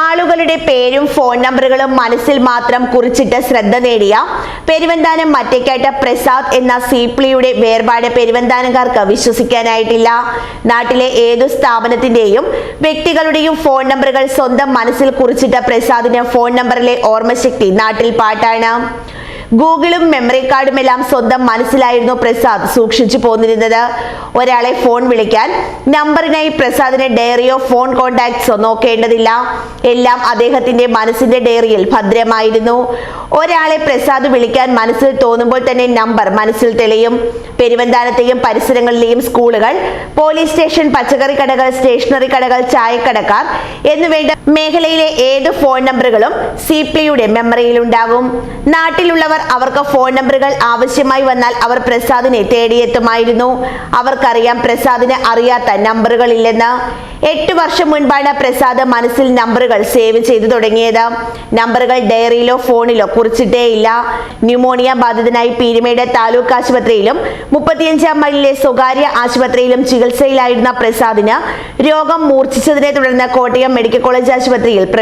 ആളുകളുടെ പേരും ഫോൺ നമ്പറുകളും മനസ്സിൽ മാത്രം കുറിച്ചിട്ട് ശ്രദ്ധ നേടിയ പെരുവന്താനം മറ്റേക്കാട്ട പ്രസാദ് എന്ന സീപ്ലിയുടെ വേർപാട് പെരുവന്താനക്കാർക്ക് വിശ്വസിക്കാനായിട്ടില്ല. നാട്ടിലെ ഏതു സ്ഥാപനത്തിന്റെയും വ്യക്തികളുടെയും ഫോൺ നമ്പറുകൾ സ്വന്തം മനസ്സിൽ കുറിച്ചിട്ട പ്രസാദിന് ഫോൺ നമ്പറിലെ ഓർമ്മശക്തി നാട്ടിൽ പാട്ടാണ്. ഗൂഗിളും മെമ്മറി കാർഡും എല്ലാം സ്വന്തം മനസ്സിലായിരുന്നു പ്രസാദ് സൂക്ഷിച്ചു പോന്നിരുന്നത്. ഒരാളെ ഫോൺ വിളിക്കാൻ നമ്പറിനായി പ്രസാദിന് ഡയറിയോ ഫോൺ കോൺടാക്ട്സോ നോക്കേണ്ടതില്ല. എല്ലാം അദ്ദേഹത്തിന്റെ മനസ്സിന്റെ ഡയറിയിൽ ഭദ്രമായിരുന്നു. ഒരാളെ പ്രസാദ് വിളിക്കാൻ മനസ്സിൽ തോന്നുമ്പോൾ തന്നെ നമ്പർ മനസ്സിൽ തെളിയും. പെരുവന്താനത്തെയും പരിസരങ്ങളിലെയും സ്കൂളുകൾ പോലീസ് സ്റ്റേഷൻ പച്ചക്കറി കടകൾ സ്റ്റേഷനറി കടകൾ ചായക്കടക്കാർ എന്നുവേണ്ട മേഖലയിലെ ഏത് ഫോൺ നമ്പറുകളും സി പി യുടെ മെമ്മറിയിലുണ്ടാകും നാട്ടിലുള്ളവർ അവർക്ക് ഫോൺ നമ്പറുകൾ ആവശ്യമായി വന്നാൽ അവർ പ്രസാദിനെ തേടിയെത്തുമായിരുന്നു. അവർക്കറിയാം പ്രസാദിന് അറിയാത്ത നമ്പറുകളില്ലെന്ന് എട്ട് വർഷം മുൻപാണ് പ്രസാദ് മനസ്സിൽ നമ്പറുകൾ സേവ് ചെയ്തു തുടങ്ങിയത്. നമ്പറുകൾ ഡയറിയിലോ ഫോണിലോ കുറിച്ചിട്ടേയില്ല. ന്യൂമോണിയ ബാധിതനായി പീരുമേട് താലൂക്ക് ആശുപത്രിയിലും മുപ്പത്തിയഞ്ചാം മൈലിലെ സ്വകാര്യ ആശുപത്രിയിലും ചികിത്സയിലായിരുന്ന പ്രസാദിന് രോഗം മൂർച്ഛിച്ചതിനെ തുടർന്ന് കോട്ടയം മെഡിക്കൽ കോളേജ് ആശുപത്രിയിൽ പ്രവേശിച്ചു.